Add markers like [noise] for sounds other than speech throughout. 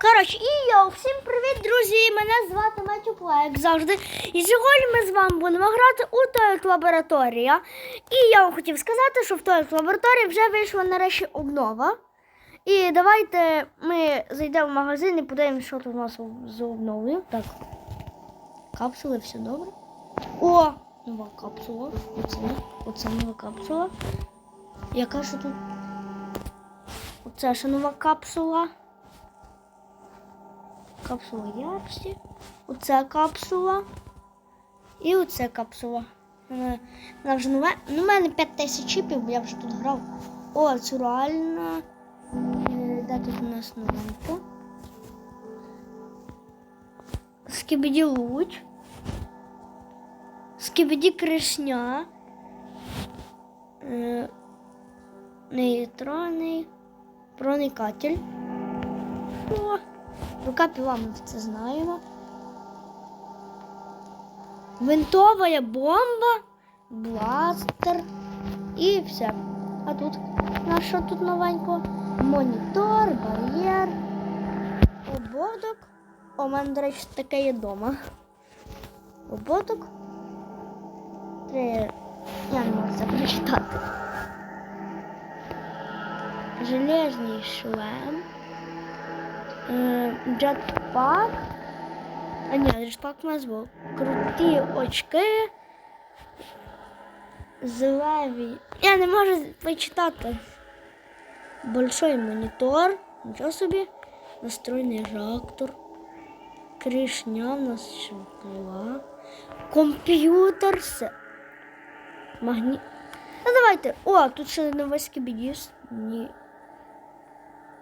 Коротше, і йоу, всім привіт, друзі! Мене звати Матюкла, як завжди. І сьогодні ми з вами будемо грати у Toilet Лабораторія. І я вам хотів сказати, що в Toilet Лабораторії вже вийшла нарешті обнова. І давайте ми зайдемо в магазин і подивимося, що тут у нас з обновою. Так. Капсули, все добре. О! Нова капсула. Оце, оце нова капсула. Яка ж тут? Оце ще нова капсула. Капсула ярості. Оце капсула. І оце капсула. Вона, вже нове. Ну, у мене 5 тисяч чіпів, бо я вже тут грав. О, це реально. Е, Де тут у нас новенько? Скибіді луч. Скибіді кришня. Е, нейтронний проникатель. Рука пила, ми це знаємо. Винтова бомба, бластер і все. А тут на що тут новенько? Монітор, бар'єр, ободок. О, мене, до речі, таке є вдома. Ободок. Три... Я не можу це прочитати. Железний шлем. Е, Джетпак. А ні, джетпак був. Круті очки. Злеві. Я не можу почитати. Большой монітор. Нічого собі. Настройний реактор. Кришня у нас швидкова. Комп'ютер. Все. Магні... Ну давайте. О, тут ще новий скібідіс. Ні.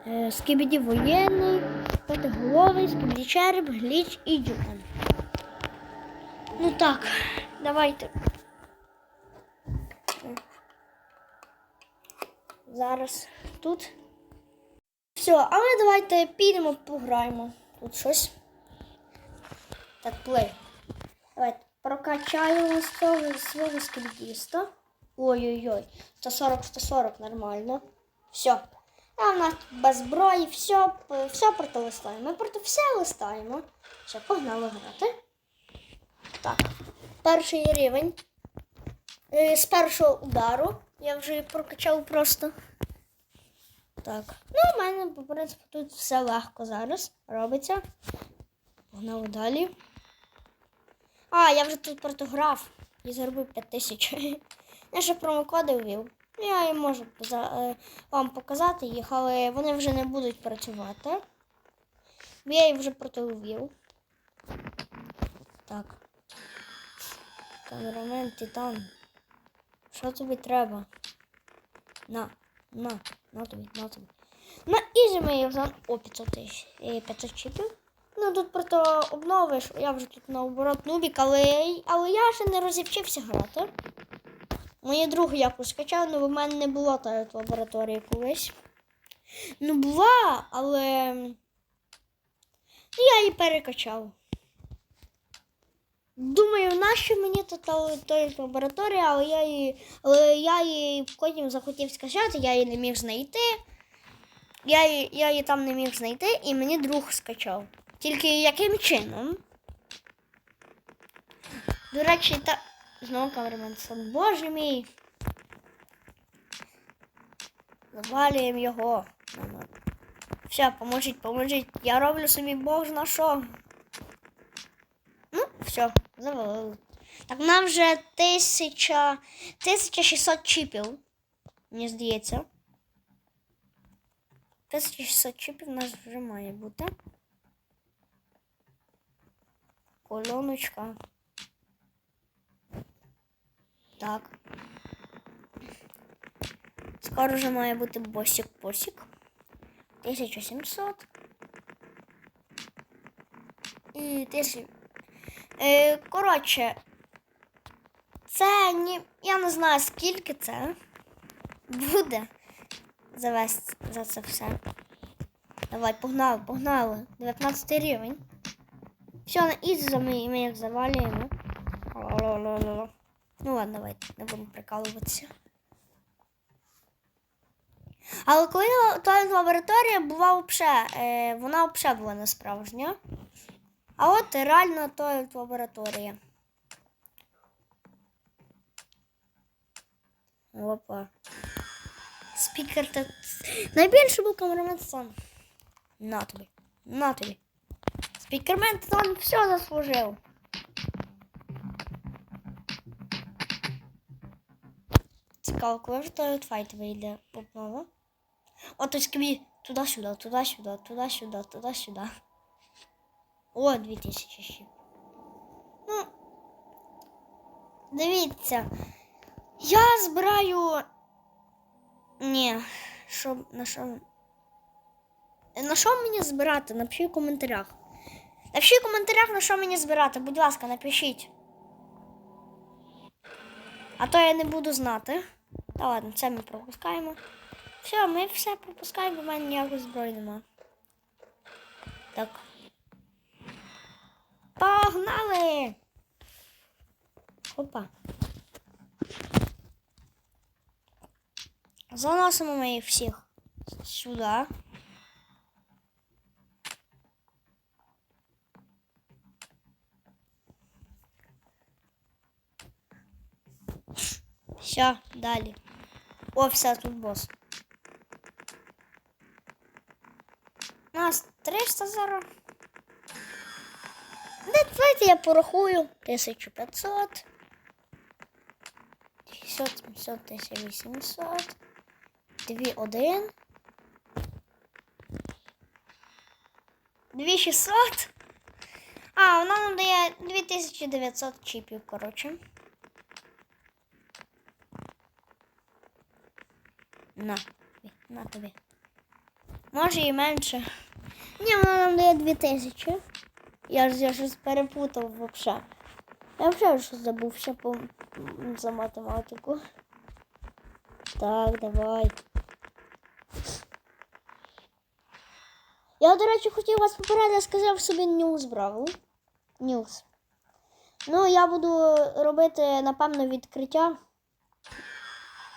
Е, Скібіді воєнний, п'ятиголовий, скібіді череп, гліч і дюкан. Ну так, давайте. Зараз тут. Все, а ми давайте підемо пограємо. Тут щось. Так, плей. Давайте прокачаємо свого, свого скібідіста. Ой-ой-ой. 140, 140, нормально. Все. А в нас без зброї, все, все проти листаємо. Ми проти все листаємо. Все, погнали грати. Так, перший рівень. Е, З першого удару. Я вже прокачав просто. Так. Ну, у мене, по принципу, тут все легко зараз робиться. Погнали далі. А, я вже тут протограф і заробив 5 тисяч. [laughs] Я ще промокоди ввів. Я їм можу е, вам показати їх, але вони вже не будуть працювати. Я їх вже противів. Так. Камерамен Титан. Що тобі треба? На, на, на тобі, на тобі. На ізі їх за о 500 тисяч. е, 500 чіпів. Ну тут просто обновиш, я вже тут наоборот нубік, але, але я ще не розівчився грати. Моє друге якось скачав, але в мене не було тої лабораторії колись. Ну, була, але ну, я її перекачав. Думаю, нащо мені та та- лабораторія, але я її, але я її потім захотів скачати, я її не міг знайти. Я, її- я її там не міг знайти і мені друг скачав. Тільки яким чином? До речі, та. Знову камерамен сон. Боже мій. Завалюємо його. Все, поможіть, поможіть. Я роблю собі бог на що. Ну, все, завалили. Так, нам вже тисяча. 1600 чіпів. Мені здається. 1600 чіпів у нас вже має бути. Колоночка. Так. Скоро вже має бути босик-посик. 1700. І 1000. Е, коротше, це ні. Я не знаю, скільки це буде завести за це все. Давай, погнали, погнали. 19 рівень. Все, на ізі ми, їх завалюємо. Ла-ла-ла-ла-ла. Ну ладно, давайте, не будемо прикалуватися. Але коли туалет лабораторія була взагалі, е, вона взагалі була не справжня. А от реально туалет лабораторія. Опа. Спікер та найбільше був камерамен сам. На тобі. На тобі. Спікермен там все заслужив. Вже той файт вийде попало. От ось кві туди-сюди, туди-сюди, туди-сюди, туди-сюди. О, 2000 ще. Ну, дивіться. Я збираю. Ні, що на що? На що мені збирати? Напишіть в коментарях. Напишіть в коментарях, на що мені збирати. Будь ласка, напишіть. А то я не буду знати. Та ладно, це ми пропускаємо. Все, ми все пропускаємо, бо в мене ніякої зброї нема. Так. Погнали! Опа. Заносимо ми їх всіх сюди. Все, далі. О, все, тут бос. Нас 300 зараз. Давайте я порахую. 1500. 600, 700, 1800. 2, 1. 2600. А, вона нам дає 2900 чіпів, коротше. На, на тобі. Може і менше. Ні, вона нам дає 2000. Я ж я щось перепутав взагалі. Я взагалі щось забувся по, за математику. Так, давай. Я, до речі, хотів вас попередити, я сказав собі ньюз брав. Ньюз. Ну, я буду робити, напевно, відкриття.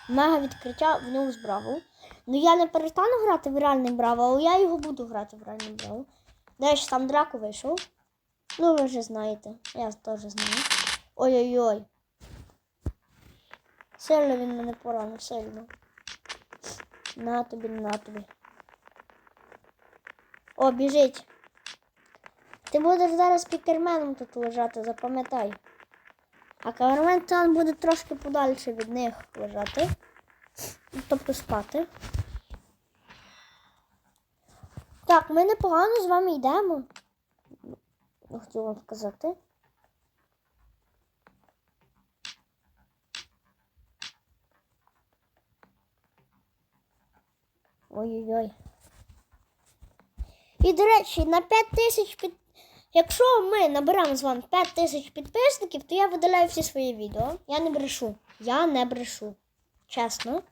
Мега відкриття в Ньюз Бравл. Ну я не перестану грати в реальний Бравл, але я його буду грати в реальний Бравл. Де ж там драку вийшов? Ну, ви вже знаєте. Я теж знаю. Ой-ой-ой. Сильно він мене поранив, сильно. На тобі, на тобі. О, біжить. Ти будеш зараз пікерменом тут лежати, запам'ятай. А камермен там буде трошки подальше від них лежати. Тобто спати. Так, ми непогано з вами йдемо. Хотів вам сказати. Ой-ой-ой. І, до речі, на 5 тисяч під... Якщо ми наберемо з вами 5 тисяч підписників, то я видаляю всі свої відео. Я не брешу. Я не брешу. Чесно.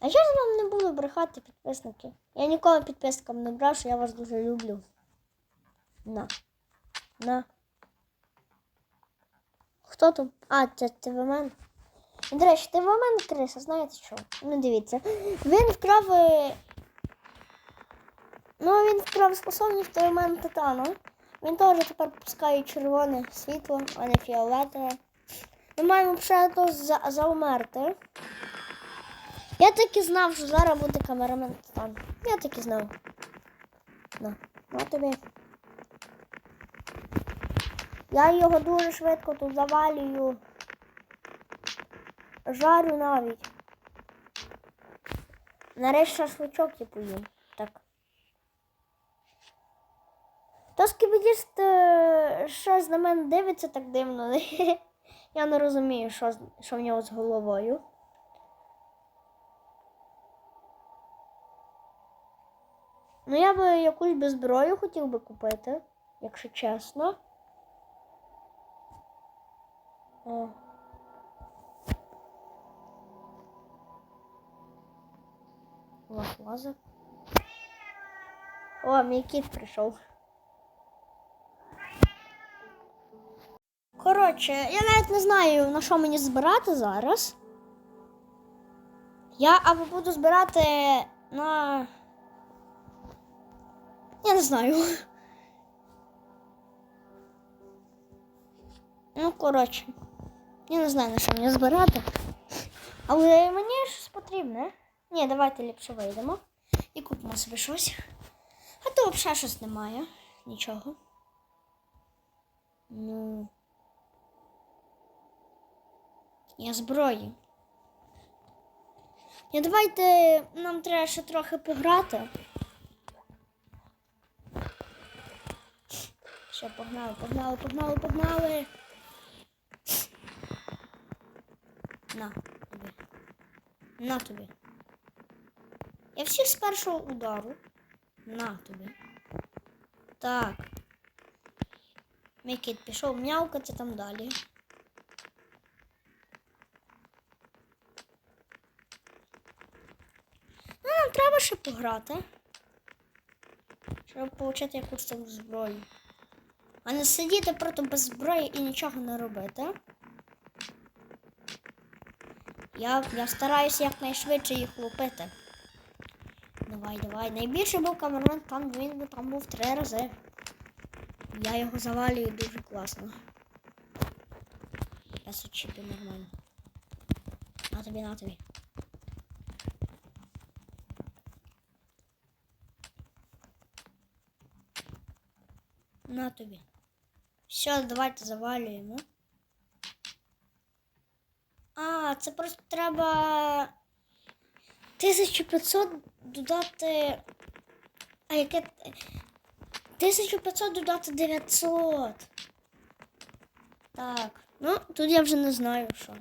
А я ж вам не буду брехати підписники. Я ніколи підписникам не брешу, я вас дуже люблю. На. На. Хто тут? А, це ТВМен. До речі, ТВМен криса, знаєте що? Ну дивіться. Він вкрав. Ну, він вкрав способність ТВМен Титану. Він теж тепер пускає червоне світло, а не фіолетове. Ми маємо ще то за заумерти. Я так і знав, що зараз буде камерамен Титан. Я так і знав. На, на тобі. Я його дуже швидко тут завалюю. Жарю навіть. Нарешті шашличок я поїм. Так. То скібідіст е, щось на мене дивиться так дивно. [laughs] Я не розумію, що, що в нього з головою. Ну, я би якусь би зброю хотів би купити, якщо чесно. О. Лазер. О, мій кіт прийшов. Коротше, я навіть не знаю, на що мені збирати зараз. Я або буду збирати на. Я не знаю. Ну, коротше. Я не знаю, на що мені збирати. Але мені щось потрібне. Ні, давайте ліпше вийдемо і купимо собі щось. А то взагалі щось немає. Нічого. Ну. Я зброї. Ні, давайте нам треба ще трохи пограти. Все, погнали, погнали, погнали, погнали. На тобі. На тобі. Я всіх з першого удару. На тобі. Так. Мій пішов м'явкати там далі. Ну, нам треба ще пограти. Щоб отримати якусь там зброю. А не сидіти просто без зброї і нічого не робити. Я, я стараюся якнайшвидше їх лупити. Давай, давай. Найбільший був камерман, там він там був три рази. Я його завалюю дуже класно. Я сучити нормально. На тобі, на тобі. На тобі. Все, давайте завалюємо. А, це просто треба 1500 додати. А яке. 1500 додати 900. Так. Ну, тут я вже не знаю, що.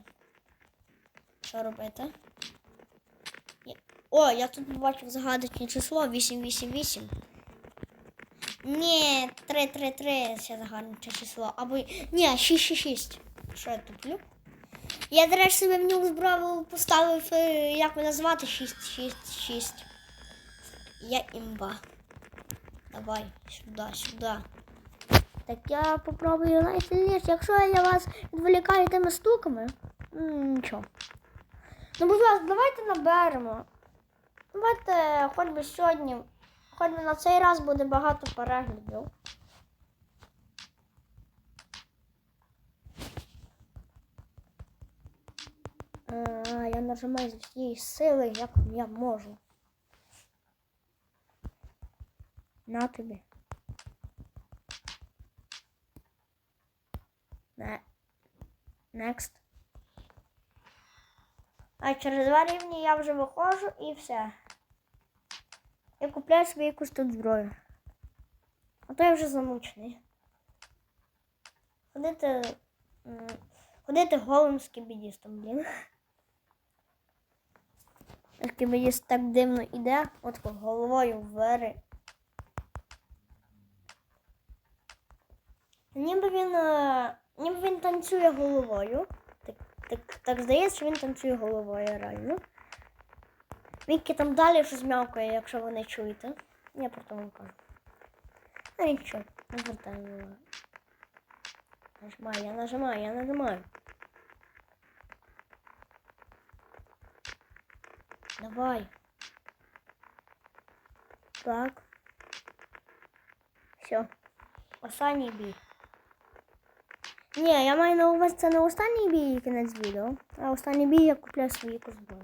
Що робити. О, я тут побачив загадочне число 888. Ні, 333 це загадочне число. Або. Ні, 666. Що я туплю? Я, до речі, собі в нього зброю поставив, е, як мене звати, 666. Я імба. Давай, сюди, сюди. Так я попробую найсильніше. Якщо я вас відволікаю тими стуками, нічого. Ну, будь ласка, давайте наберемо. Давайте хоч би сьогодні, хоч на цей раз буде багато переглядів. А, я нажимаю з всієї сили, як я можу. На тобі. Next. А через два рівні я вже виходжу і все. Я купляю собі якусь тут зброю. А то я вже замучений. Ходити. Ходити голим скібідістом, блін. Скібідіст так дивно іде, от головою вверх. Ніби він, е, ніби він танцює головою. Так, так, так здається, що він танцює головою реально. Віки там далі щось м'явкає, якщо ви не чуєте. Я про то вам кажу. Ну нічого, не звертаємо увагу. Нажимаю, я нажимаю, я нажимаю. Давай. Так. Все. Останній бій. Ні, я маю на увазі це не останній бій кінець відео, а останній бій я купляю свої козбої.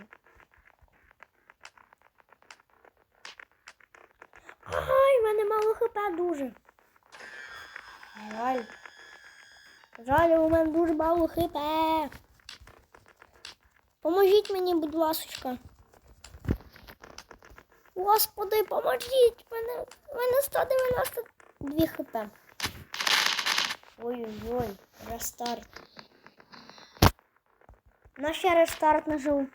Ай, в мене мало хп дуже. Жаль. Жаль, у мене дуже мало хп. Поможіть мені, будь ласочка. Господи, поможіть! Мене, у мене 192 хп. Ой-ой-ой, рестарт. На ще рестарт нажив.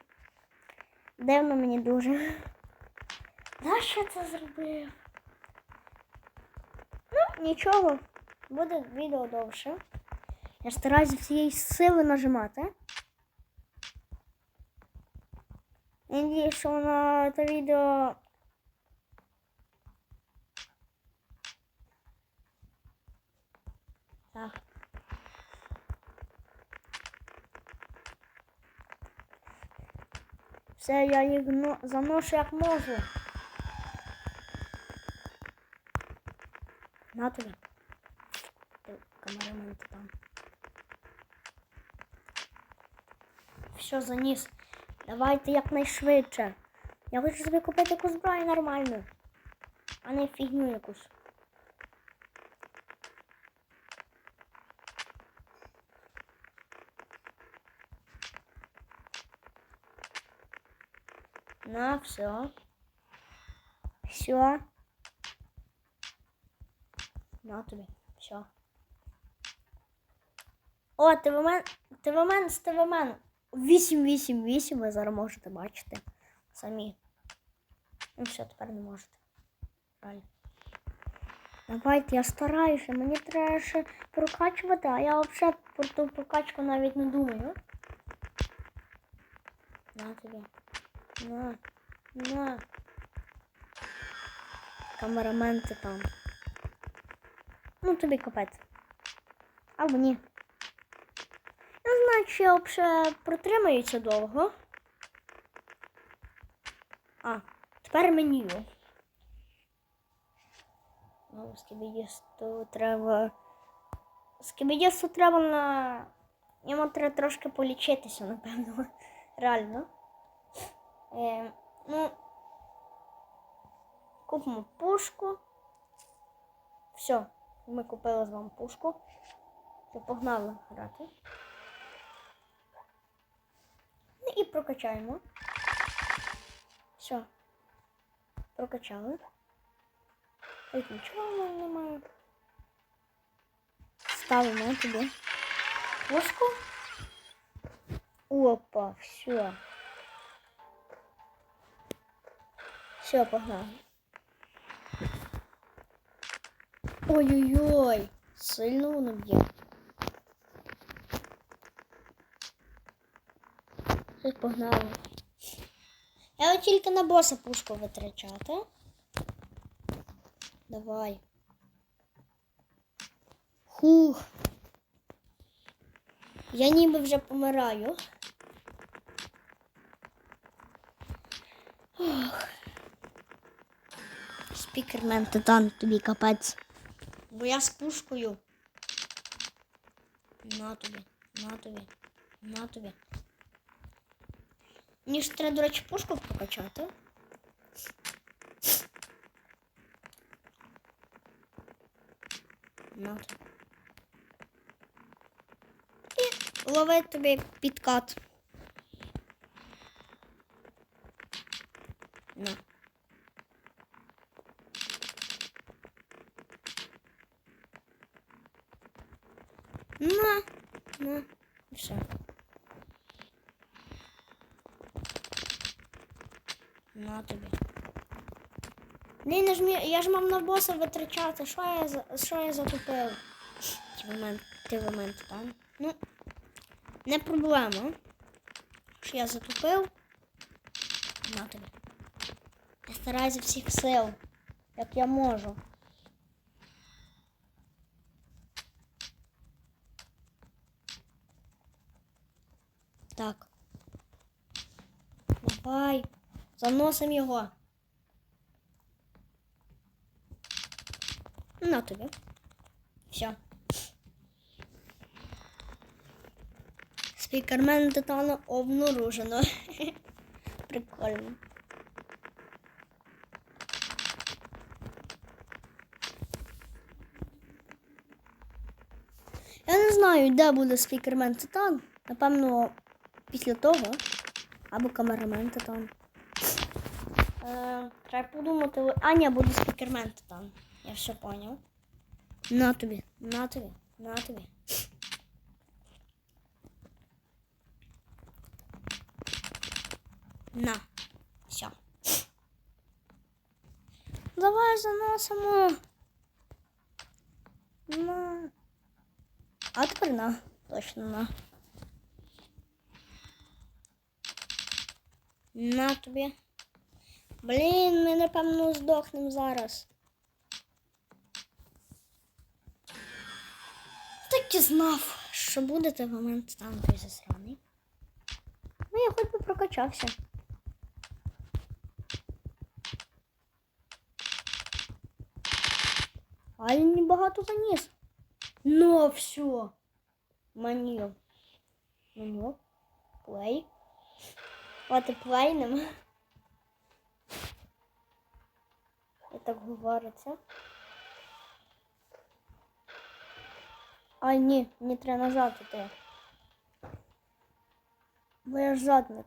Дивно мені дуже. Нащо це зробив? Нічого. Буде відео довше. Я стараюся всієї сили нажимати. Я надіюсь, що на це відео Так. Все, я їх но- заношу як можу. На тобі. Ти Камерамен ти там. Все, заніс. Давайте якнайшвидше. Я хочу собі купити якусь зброю нормальну, а не фігню якусь. На, все. Все. На тобі. Все. О, ТВМен, ТВМен, з ТВМен. 888 ви зараз можете бачити самі. Ну все, тепер не можете. Правильно. Давайте, я стараюся, мені треба ще прокачувати, а я взагалі про ту прокачку навіть не думаю. На тобі. На. На. Камерамен ти там. Ну, тобі капець. Або ні. Я знаю, чи я взагалі протримаюся довго. А, тепер меню. Ну, скібідісту треба. Скібідісту треба на. Йому треба трошки полічитися, напевно. [laughs] Реально. Е, ну, купимо пушку. Все, ми купили з вами пушку. Все, погнали грати. Ну і прокачаємо. Все. Прокачали. Ось нічого немає. Ставимо туди. Пушку. Опа, все. Все, погнали. Ой-ой-ой, сильно воно б'є. Щось погнали. Я от тільки на боса пушку витрачати. Давай. Хух. Я ніби вже помираю. Ох. Спікермен титан тобі капець. Бо я з пушкою. На тобі, на тобі, на тобі. Мені ж треба, до речі, пушку прокачати. На тобі. І лови тобі підкат. На, на, все. На тобі. Блін, я ж, мі- я ж мав на боса витрачати. Що я, за- що я затупив? Ті момент, ті моменти там. Ну, не проблема. Що я затупив. На тобі. Я стараюся всіх сил, як я можу. Так. Давай. Заносимо його. На тобі. Все. Спікермен титану обнаружено. [laughs] Прикольно. Я не знаю, де буде спікермен титан. Напевно, після того. Або камерамен титан. Е, треба подумати. А, ні, буде спікермен титан. Я все поняв. На тобі, на тобі, на тобі. На. Все. Давай заносимо. На. А тепер на. Точно на. На тобі. Блін, ми напевно здохнемо зараз. Так і знав, що буде той момент стану засраний. Ну, я хоч би прокачався. А він небагато заніс. Ну, все. Манів. Манів. Плей. От і плей нема. Я так говориться. Ай, ні, мені треба назад іти. Бо я ж задник.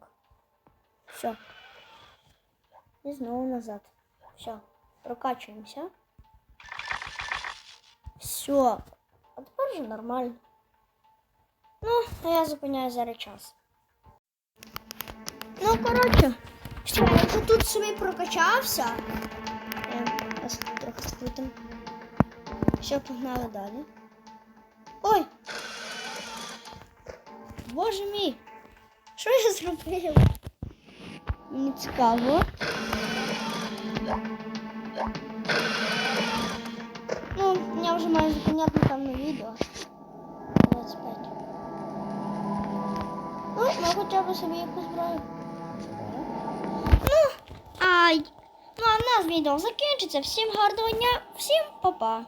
Все. І знову назад. Все. Прокачуємося. Все. А тепер вже нормально. Ну, а я зупиняю зараз час. Ну, коротше, все, я вже тут собі прокачався. Я трохи скрутим. Все, погнали далі. Ой! Боже мій! Що я зробив? Мені цікаво. Ну, я вже маю зупиняти напевно відео. 25. Ну, ми хоча б собі якусь зброю. Ну. Ну, а в нас відео закінчиться. Всім гарного дня, всім па-па.